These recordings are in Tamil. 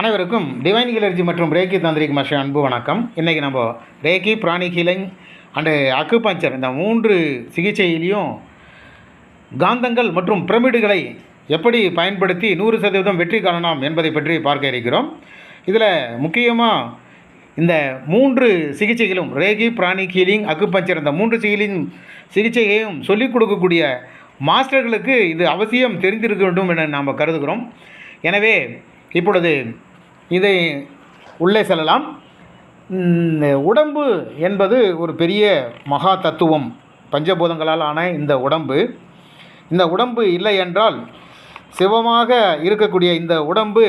அனைவருக்கும் டிவைன் கிளர்ஜி மற்றும் ரேக்கி தந்திரிக் மாஸ்டர் அன்பு வணக்கம். இன்றைக்கி நம்ம ரேக்கி பிராணி ஹீலிங் அண்டு அக்குபஞ்சர் இந்த மூன்று சிகிச்சையிலையும் காந்தங்கள் மற்றும் பிரமிடுகளை எப்படி பயன்படுத்தி நூறு சதவீதம் வெற்றி காணலாம் என்பதை பற்றி பார்க்க இருக்கிறோம். இதில் முக்கியமாக இந்த மூன்று சிகிச்சைகளும் ரேகி பிராணி ஹீலிங் அக்குபஞ்சர் இந்த மூன்று சிகிலின் சிகிச்சையையும் சொல்லிக் கொடுக்கக்கூடிய மாஸ்டர்களுக்கு இது அவசியம் தெரிந்திருக்க வேண்டும் என நாம் கருதுகிறோம். எனவே இப்பொழுது இதை உள்ளே செல்லலாம். உடம்பு என்பது ஒரு பெரிய மகா தத்துவம். பஞ்சபூதங்களால் ஆன இந்த உடம்பு. இந்த உடம்பு இல்லை என்றால் சிவமாக இருக்கக்கூடிய இந்த உடம்பு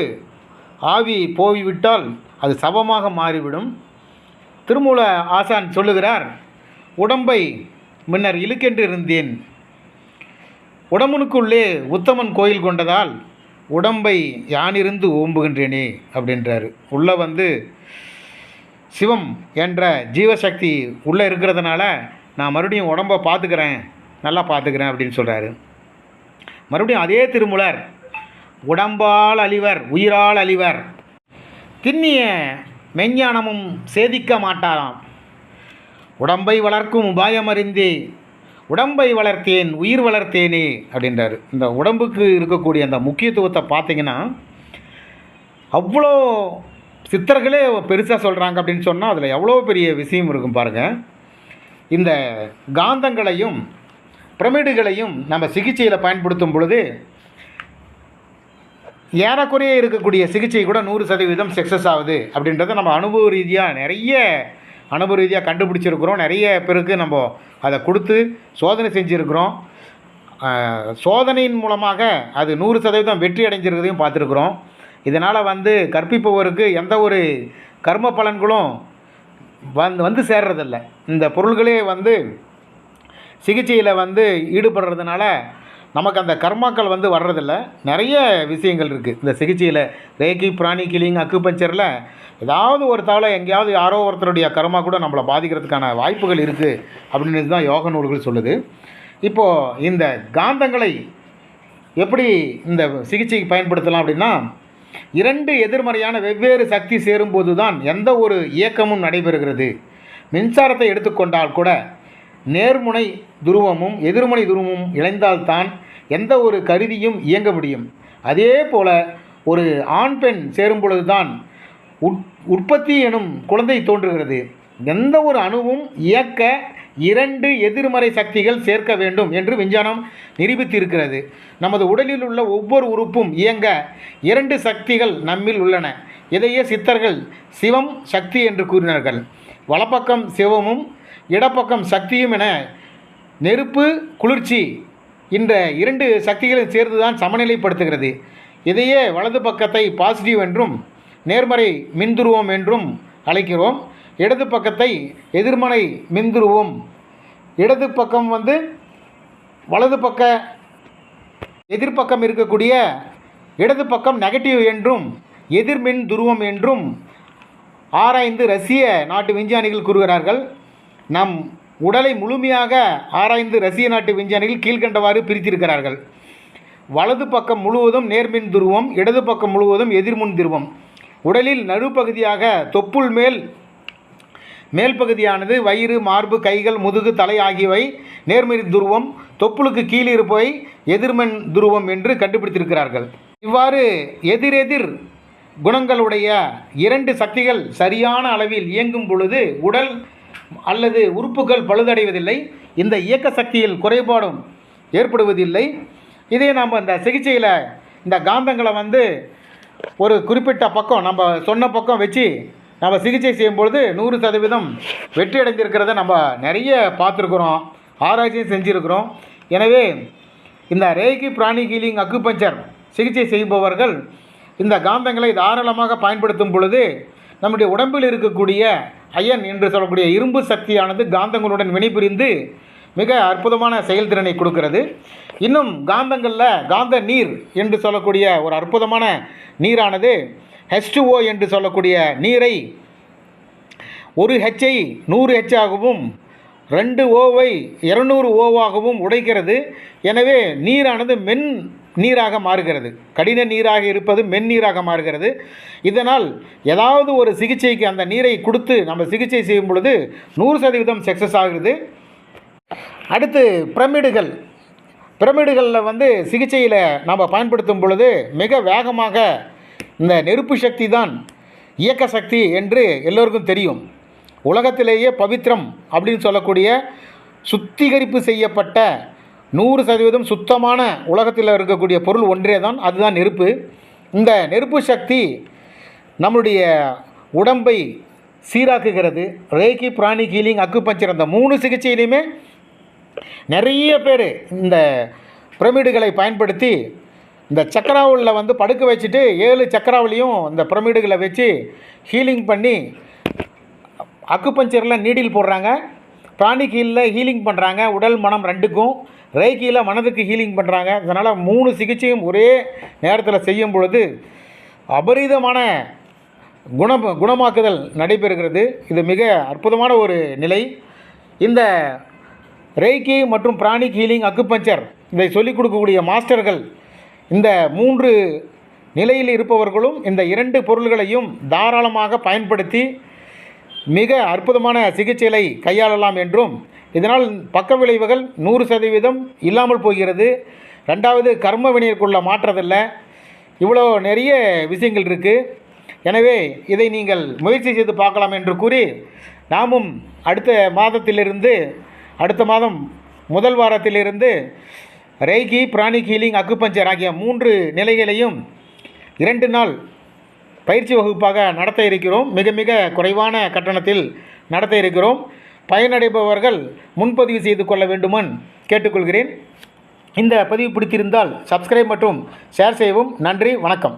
ஆவி போய்விட்டால் அது சவமாக மாறிவிடும். திருமூல ஆசான் சொல்லுகிறார் உடம்பை முன்னர் இழுக்கென்று இருந்தேன். உடம்புனுக்குள்ளே உத்தமன் கோயில் கொண்டதால் உடம்பை யானிருந்து ஓம்புகின்றேனே அப்படின்றாரு. உள்ளே வந்து சிவம் என்ற ஜீவசக்தி உள்ளே இருக்கிறதுனால நான் மறுபடியும் உடம்பை பார்த்துக்கிறேன் நல்லா பார்த்துக்கிறேன் அப்படின்னு சொல்கிறாரு மறுபடியும் அதே திருமுலர் உடம்பால் அழிவர் உயிரால் அழிவர் திண்ணிய மெஞ்ஞானமும் சேதிக்க மாட்டாராம். உடம்பை வளர்க்கும் உபாயம் அறிந்தே உடம்பை வளர்த்தேன் உயிர் வளர்த்தேனே அப்படின்றாரு. இந்த உடம்புக்கு இருக்கக்கூடிய அந்த முக்கியத்துவத்தை பார்த்தீங்கன்னா அவ்வளோ சித்தர்களே பெருசாக சொல்கிறாங்க அப்படின்னு சொன்னால் அதில் எவ்வளோ பெரிய விஷயம் இருக்கும் பாருங்கள் இந்த காந்தங்களையும் பிரமிடுகளையும் நம்ம சிகிச்சையில் பயன்படுத்தும் பொழுது ஏறக்குறைய இருக்கக்கூடிய சிகிச்சை கூட நூறு சதவீதம் சக்ஸஸ் ஆகுது அப்படின்றத நம்ம அனுபவ ரீதியாக நிறைய அனுபவ ரீதியாக கண்டுபிடிச்சிருக்கிறோம். நிறைய பேருக்கு நம்ம அதை கொடுத்து சோதனை செஞ்சுருக்கிறோம். சோதனையின் மூலமாக அது நூறு சதவீதம் வெற்றி அடைஞ்சிருக்கிறதையும் பார்த்துருக்குறோம். இதனால் வந்து கற்பிப்பவருக்கு எந்த ஒரு கர்ம பலன்களும் வந்து வந்து சேர்றதில்ல. இந்த பொருள்களே வந்து சிகிச்சையில் வந்து ஈடுபடுறதுனால நமக்கு அந்த கர்மாக்கள் வந்து வர்றதில்ல. நிறைய விஷயங்கள் இருக்குது இந்த சிகிச்சையில் ரேக்கி பிராணி கிளிங் அக்குபஞ்சரில் ஏதாவது ஒரு தாளை எங்கேயாவது யாரோ ஒருத்தருடைய கர்மா கூட நம்மளை பாதிக்கிறதுக்கான வாய்ப்புகள் இருக்குது அப்படின்னு தான் யோக நூல்கள் சொல்லுது. இப்போது இந்த காந்தங்களை எப்படி இந்த சிகிச்சைக்கு பயன்படுத்தலாம் அப்படின்னா இரண்டு எதிர்மறையான வெவ்வேறு சக்தி சேரும்போது தான் எந்த ஒரு இயக்கமும் நடைபெறுகிறது. மின்சாரத்தை எடுத்துக்கொண்டால் கூட நேர்முனை துருவமும் எதிர்முனை துருவமும் இணைந்தால்தான் எந்த ஒரு கருவியும் இயங்க முடியும். அதே போல ஒரு ஆண் பெண் சேரும் பொழுதுதான் உட் உற்பத்தி எனும் குழந்தை தோன்றுகிறது. எந்த ஒரு அணுவும் இயக்க இரண்டு எதிர்மறை சக்திகள் சேர்க்க வேண்டும் என்று விஞ்ஞானம் நிரூபித்திருக்கிறது. நமது உடலில் உள்ள ஒவ்வொரு உறுப்பும் இயங்க இரண்டு சக்திகள் நம்மில் உள்ளன. இதையே சித்தர்கள் சிவம் சக்தி என்று கூறினார்கள். வலப்பக்கம் சிவமும் இடப்பக்கம் சக்தியும் என நெருப்பு குளிர்ச்சி இந்த இரண்டு சக்திகளும் சேர்ந்துதான் சமநிலைப்படுத்துகிறது. இதையே வலது பக்கத்தை பாசிட்டிவ் என்றும் நேர்மறை மின்துருவம் என்றும் அழைக்கிறோம். இடது பக்கத்தை எதிர்மறை மின்துருவம். இடது பக்கம் வந்து வலது பக்க எதிர்ப்பக்கம் இருக்கக்கூடிய இடது பக்கம் நெகட்டிவ் என்றும் எதிர்மின் துருவம் என்றும் ஆராய்ந்து ரஷ்ய நாட்டு விஞ்ஞானிகள் கூறுகிறார்கள் நம் உடலை முழுமையாக ஆராய்ந்து ரஷ்ய நாட்டு விஞ்ஞானிகள் கீழ்கண்டவாறு பிரித்திருக்கிறார்கள். வலது பக்கம் முழுவதும் நேர்மின் துருவம் இடது பக்கம் முழுவதும் எதிர்முன் துருவம். உடலில் நடுப்பகுதியாக தொப்புள் மேல் மேல் பகுதியானது வயிறு மார்பு கைகள் முதுகு தலை ஆகியவை நேர்மறை துருவம் தொப்புளுக்கு கீழிருப்பவை எதிர்மன் துருவம் என்று கண்டுபிடித்திருக்கிறார்கள். இவ்வாறு எதிரெதிர் குணங்களுடைய இரண்டு சக்திகள் சரியான அளவில் இயங்கும் பொழுது உடல் அல்லது உறுப்புகள் பழுதடைவதில்லை. இந்த இயக்க சக்தியில் குறைபாடும் ஏற்படுவதில்லை. இதே நாம் இந்த சிகிச்சையில் இந்த காந்தங்களை வந்து ஒரு குறிப்பிட்ட பக்கம் நம்ம சொன்ன பக்கம் வச்சு நம்ம சிகிச்சை செய்யும்பொழுது நூறு சதவீதம் வெற்றி அடைந்திருக்கிறத நம்ம நிறைய பார்த்துருக்குறோம். ஆராய்ச்சியும் செஞ்சுருக்கிறோம். எனவே இந்த ரேகி பிராணி ஹீலிங் அக்குபஞ்சர் சிகிச்சை செய்பவர்கள் இந்த காந்தங்களை தாராளமாக பயன்படுத்தும் பொழுது நம்முடைய உடம்பில் இருக்கக்கூடிய அயன் என்று சொல்லக்கூடிய இரும்பு சக்தியானது காந்தங்களுடன் வினைபுரிந்து மிக அற்புதமான செயல்திறனை கொடுக்கிறது. இன்னும் காந்தங்களில் காந்த நீர் என்று சொல்லக்கூடிய ஒரு அற்புதமான நீரானது ஹெச்டுஓ என்று சொல்லக்கூடிய நீரை ஒரு ஹெச்சை நூறு ஹெச்சாகவும் ரெண்டு ஓவை இரநூறு ஓவாகவும் உடைக்கிறது. எனவே நீரானது மென் நீராக மாறுகிறது. கடின நீராக இருப்பது மென்னீராக மாறுகிறது. இதனால் ஏதாவது ஒரு சிகிச்சைக்கு அந்த நீரை கொடுத்து நம்ம சிகிச்சை செய்யும் பொழுது நூறு சதவீதம் சக்ஸஸ் ஆகுது அடுத்து பிரமிடுகள். பிரமிடுகளில் வந்து சிகிச்சையில் நாம் பயன்படுத்தும் பொழுது மிக வேகமாக இந்த நெருப்பு சக்தி தான் இயக்க சக்தி என்று எல்லோருக்கும் தெரியும். உலகத்திலேயே பவித்ரம் அப்படின்னு சொல்லக்கூடிய சுத்திகரிப்பு செய்யப்பட்ட நூறு சதவீதம் சுத்தமான உலகத்தில் இருக்கக்கூடிய பொருள் ஒன்றே தான் அதுதான் நெருப்பு. இந்த நெருப்பு சக்தி நம்முடைய உடம்பை சீராக்குகிறது. ரேக்கி பிராணி ஹீலிங் அக்குப்பஞ்சர் அந்த மூணு சிகிச்சையிலையுமே நிறைய பேர் இந்த பிரமிடுகளை பயன்படுத்தி இந்த சக்கராவில் வந்து படுக்க வச்சுட்டு ஏழு சக்கராவிலையும் இந்த பிரமிடுகளை வச்சு ஹீலிங் பண்ணி அக்குப்பஞ்சரில் நீடில் போடுறாங்க. பிராணிக் ஹீலில் ஹீலிங் பண்ணுறாங்க. உடல் மனம் ரெண்டுக்கும் ரைக்கியில் மனதுக்கு ஹீலிங் பண்ணுறாங்க இதனால் மூணு சிகிச்சையும் ஒரே நேரத்தில் செய்யும் பொழுது அபரிதமான குண குணமாக்குதல் நடைபெறுகிறது. இது மிக அற்புதமான ஒரு நிலை. இந்த ரேக்கி மற்றும் பிராணிக் ஹீலிங் அக்குபஞ்சர் இதை சொல்லிக் கொடுக்கக்கூடிய மாஸ்டர்கள் இந்த மூன்று நிலையில் இருப்பவர்களும் இந்த இரண்டு பொருள்களையும் தாராளமாக பயன்படுத்தி மிக அற்புதமான சிகிச்சைகளை கையாளலாம் என்றும் இதனால் பக்க விளைவுகள் நூறு சதவீதம் இல்லாமல் போகிறது. ரெண்டாவது கர்ம வினைக்குள்ள மாற்றதில்லை இவ்வளோ நிறைய விஷயங்கள் இருக்குது எனவே இதை நீங்கள் முயற்சி செய்து பார்க்கலாம் என்று கூறி நாமும் அடுத்த மாதத்திலிருந்து அடுத்த மாதம் முதல் வாரத்திலிருந்து ரேகி பிராணிக் ஹீலிங் அக்குபஞ்சர் ஆகிய மூன்று நிலைகளையும் இரண்டு நாள் பயிற்சி வகுப்பாக நடத்த இருக்கிறோம். மிக மிக குறைவான கட்டணத்தில் நடத்த இருக்கிறோம். பயனடைபவர்கள் முன்பதிவு செய்து கொள்ள வேண்டுமன் கேட்டுக்கொள்கிறேன். இந்த பதிவு பிடித்திருந்தால் சப்ஸ்கிரைப் மற்றும் ஷேர் செய்யவும் நன்றி வணக்கம்.